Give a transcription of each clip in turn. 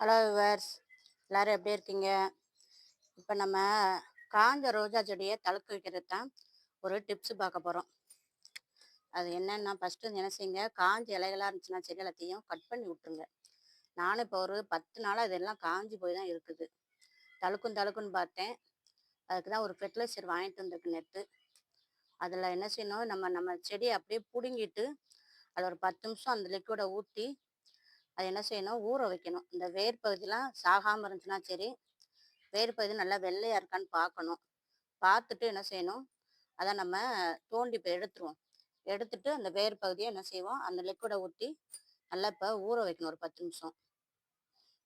Hello viewers எல்லாரும் எப்படி இருக்கீங்க? இப்போ நம்ம காஞ்ச ரோஜா செடியை தழுக்க வைக்கிறது தான் ஒரு டிப்ஸ் பார்க்க போகிறோம் அது என்னென்னா ஃபஸ்ட்டு என்ன செய்யுங்க? காஞ்ச இலைகளாக இருந்துச்சுன்னா செடி எல்லாத்தையும் கட் பண்ணி விட்டுருங்க. நானும் இப்போ ஒரு பத்து நாளாக இதெல்லாம் காஞ்சி போய் தான் இருக்குது. தழுக்கும் தழுக்குன்னு பார்த்தேன். அதுக்கு தான் ஒரு ஃபெர்டிலைசர் வாங்கிட்டு வந்திருக்கு நேற்று அதில் என்ன செய்யணும்? நம்ம நம்ம செடியை அப்படியே பிடுங்கிட்டு அதில் ஒரு பத்து நிமிஷம் அந்த லிக்விடை ஊற்றி அது என்ன செய்யணும்? ஊற வைக்கணும். இந்த வேர் பகுதியெலாம் சாகாமல் இருந்துச்சுன்னா சரி வேர் பகுதி நல்லா வெள்ளையாக இருக்கான்னு பார்க்கணும் பார்த்துட்டு என்ன செய்யணும்? அதை நம்ம தோண்டி இப்போ எடுத்துருவோம். எடுத்துட்டு அந்த வேர் பகுதியை என்ன செய்வோம்? அந்த லிக்விடை ஊற்றி நல்லா இப்போ ஊற வைக்கணும் ஒரு பத்து நிமிஷம்.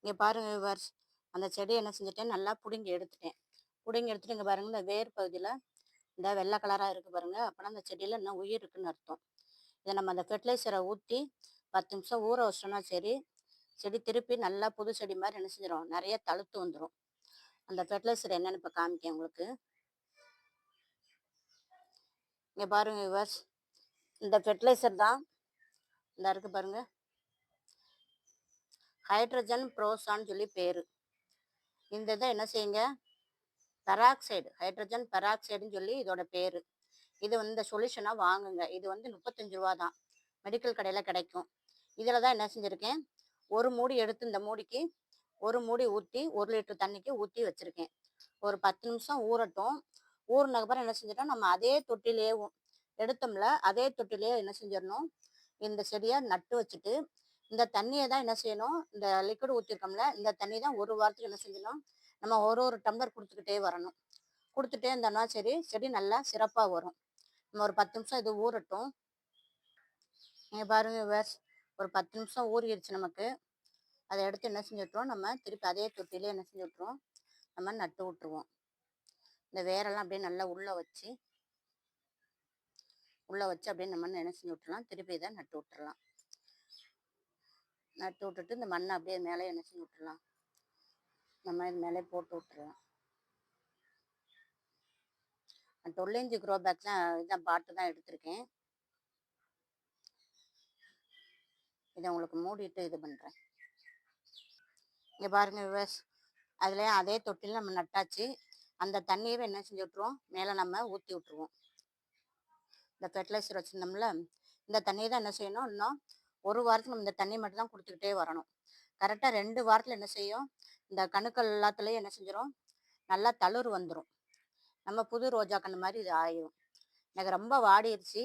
இங்கே பாருங்கள் விவர்ஸ் அந்த செடியை என்ன செஞ்சுட்டேன்? நல்லா பிடுங்கி எடுத்துட்டேன். பிடுங்கி எடுத்துட்டு இங்கே பாருங்கள் இந்த வேர் பகுதியில் இந்த வெள்ளை கலராக இருக்குது பாருங்கள் அப்போனா அந்த செடியில் இன்னும் உயிர் இருக்குன்னு அர்த்தம். இதை நம்ம அந்த ஃபெர்டிலைசரை ஊற்றி பத்து நிமிஷம் ஊற வச்சோம்னா சரி செடி திருப்பி நல்லா புது செடி மாதிரி என்ன செஞ்சிடும் நிறைய தழுத்து வந்துடும் அந்த ஃபெர்டிலைசர் என்னன்னு இப்போ காமிக்கேன் உங்களுக்கு. இங்கே பாருங்க யுவர்ஸ் இந்த ஃபெர்டிலைசர் தான். இந்த இருக்கு பாருங்க. ஹைட்ரஜன் ப்ரோசான்னு சொல்லி பேர். இந்த இதை என்ன செய்யுங்க? பெராக்சைடு ஹைட்ரஜன் பெராக்சைடுன்னு சொல்லி இதோட பேர். இது வந்து இந்த சொல்யூஷனாக வாங்குங்க. இது வந்து முப்பத்தஞ்சு ரூபா தான். மெடிக்கல் கடையில் கிடைக்கும். இதில் தான் என்ன செஞ்சுருக்கேன் ஒரு மூடி எடுத்து இந்த மூடிக்கு ஒரு மூடி ஊற்றி ஒரு லிட்டர் தண்ணிக்கு ஊற்றி வச்சுருக்கேன். ஒரு பத்து நிமிஷம் ஊறட்டும். ஊறினக்கப்புறம் என்ன செஞ்சிட்டோம் நம்ம அதே தொட்டிலே எடுத்தோம்ல அதே தொட்டிலே என்ன செஞ்சிடணும் இந்த செடியை நட்டு வச்சுட்டு இந்த தண்ணியை தான் என்ன செய்யணும் இந்த லிக்விட் ஊற்றிருக்கோம்ல இந்த தண்ணி தான் ஒரு வாரத்துக்கு என்ன செஞ்சிடணும் நம்ம ஒரு ஒரு டம்ளர் கொடுத்துக்கிட்டே வரணும். கொடுத்துட்டே இருந்தோம்னா சரி செடி நல்லா சிறப்பாக வரும். நம்ம ஒரு பத்து நிமிஷம் இது ஊறட்டும். நீங்கள் பாருங்கள் வேஸ் ஒரு பத்து நிமிஷம் ஊறிடுச்சு நமக்கு. அதை எடுத்து என்ன செஞ்சு விட்ருவோம் நம்ம திருப்பி அதே தொட்டிலே என்ன செஞ்சு விட்ருவோம் நம்ம நட்டு விட்ருவோம் இந்த வேரெல்லாம் அப்படியே நல்லா உள்ளே வச்சு உள்ளே வச்சு அப்படியே நம்ம என்ன செஞ்சு விட்ருலாம் திருப்பி இதை நட்டு விட்டுறலாம். நட்டு விட்டுட்டு இந்த மண்ணை அப்படியே மேலே என்ன செஞ்சு விட்டுறலாம்? நம்ம இது மேலே போட்டு விட்டுறலாம். தொல்லைஞ்சு க்ரோ பேக் தான் இதான் பாட்டு தான் எடுத்திருக்கேன். இதை உங்களுக்கு மூடிட்டு இது பண்ணுறேன் இங்கே பாருங்க விவஸ் அதுலேயே அதே தொட்டில் நம்ம நட்டாச்சு. அந்த தண்ணியவே என்ன செஞ்சு விட்ருவோம் மேலே நம்ம ஊற்றி விட்ருவோம் இந்த ஃபெர்டிலைசர் வச்சுருந்தோம்ல இந்த தண்ணியை தான் என்ன செய்யணும்? இன்னும் ஒரு வாரத்துக்கு நம்ம இந்த தண்ணி மட்டும் தான் கொடுத்துக்கிட்டே வரணும். கரெக்டாக ரெண்டு வாரத்தில் என்ன செய்யும்? இந்த கணுக்கள் எல்லாத்துலேயும் என்ன செஞ்சிடும் நல்லா தளிர் வந்துடும் நம்ம புது ரோஜா கண்ணு மாதிரி இது ஆயிடும் எனக்கு ரொம்ப வாடிடுச்சு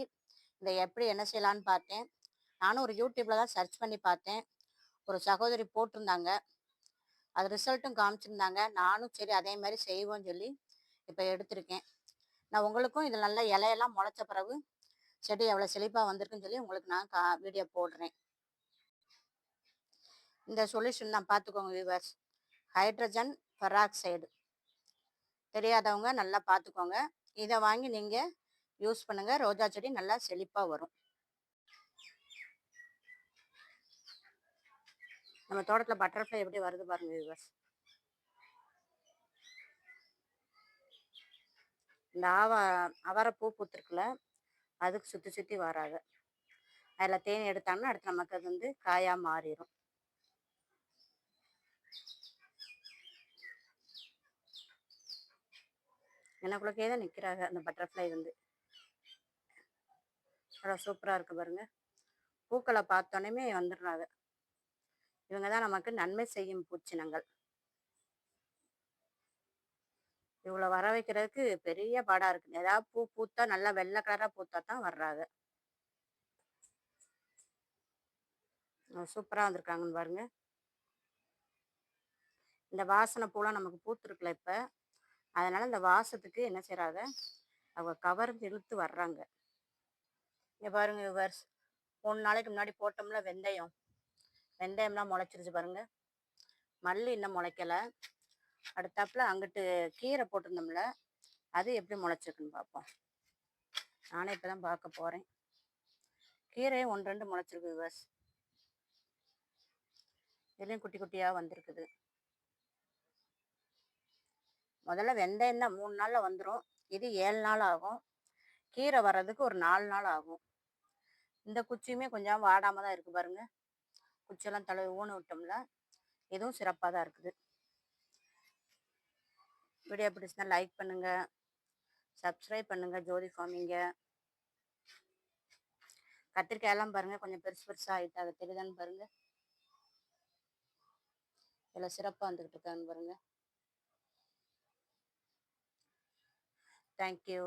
இதை எப்படி என்ன செய்யலான்னு பார்த்தேன். நானும் ஒரு யூடியூப்பில் தான் சர்ச் பண்ணி பார்த்தேன். ஒரு சகோதரி போட்டிருந்தாங்க. அது ரிசல்ட்டும் காமிச்சிருந்தாங்க. நானும் சரி அதே மாதிரி செய்வோம்னு சொல்லி இப்போ எடுத்திருக்கேன். நான் உங்களுக்கும் இதில் நல்ல இலையெல்லாம் முளைச்ச பிறகு செடி எவ்வளோ செழிப்பாக வந்திருக்குன்னு சொல்லி உங்களுக்கு நான் கா வீடியோ போடுறேன். இந்த சொல்யூஷன் தான் பார்த்துக்கோங்க வியூவர்ஸ் ஹைட்ரஜன் பெராக்சைடு தெரியாதவங்க நல்லா பார்த்துக்கோங்க. இதை வாங்கி நீங்கள் யூஸ் பண்ணுங்கள் ரோஜா செடி நல்லா செழிப்பாக வரும். நம்ம தோட்டத்தில் பட்டர்ஃப்ளை எப்படி வருது பாருங்க வியூவர்ஸ் இந்த ஆவா அவரை பூ பூத்துருக்குல அதுக்கு சுற்றி சுற்றி வராது. அதில் தேனி எடுத்தாங்கன்னா அடுத்து நமக்கு அது வந்து காயாக மாறிடும் எனக்குள்ளக்கே தான் நிற்கிறாங்க அந்த பட்டர்ஃப்ளை வந்து. அவ்வளோ சூப்பராக இருக்குது பாருங்கள் பூக்களை பார்த்தோன்னே வந்துடுறாங்க. இவங்க தான் நமக்கு நன்மை செய்யும் பூச்சினங்கள். இவ்வளோ வர வைக்கிறதுக்கு பெரிய பாடாக இருக்குது ஏதாவது பூ பூத்தா நல்லா வெள்ளை கலராக பூத்தா தான் வர்றாங்க. சூப்பராக வந்திருக்காங்கன்னு பாருங்க. இந்த வாசனை பூலாம் நமக்கு பூத்துருக்குல இப்போ. அதனால இந்த வாசத்துக்கு என்ன செய்கிறாங்க அவங்க கவர்ந்து இழுத்து வர்றாங்க. இங்கே பாருங்க விவர்ஸ் மூணு நாளைக்கு முன்னாடி போட்டோம்ல வெந்தயம். வெந்தயம்லாம் முளைச்சிருச்சு பாருங்க. மல்லி இன்னும் முளைக்கலை. அடுத்தாப்புல அங்கிட்டு கீரை போட்டிருந்தோம்ல அது எப்படி முளைச்சிருக்குன்னு பார்ப்போம் நானே இப்போ தான் பார்க்க போகிறேன் கீரையும் ஒன்று ரெண்டு முளைச்சிருக்கு விவர்ஸ் இதுலேயும் குட்டி குட்டியாக வந்திருக்குது. முதல்ல வெந்தயம் தான் மூணு நாளில் வந்துடும் இது ஏழு நாள் ஆகும். கீரை வர்றதுக்கு ஒரு நாலு நாள் ஆகும். இந்த குச்சியுமே கொஞ்சம் வாடாமல் தான் இருக்குது பாருங்கள் குச்சியெல்லாம் தலை ஊன விட்டோம்ல இதுவும் சிறப்பாக தான் இருக்குது. வீடியோ பிடிச்சிருந்தா லைக் பண்ணுங்க சப்ஸ்கிரைப் பண்ணுங்க ஜோதி ஃபார்மிங்க. கத்திரிக்காயெல்லாம் பாருங்கள் பாருங்க கொஞ்சம் பெருசு பெருசாக ஆகிட்டு அதை தெரியுதான்னு பாருங்க. இதில் சிறப்பாக வந்துக்கிட்டு இருக்கான்னு பாருங்க. தேங்க்யூ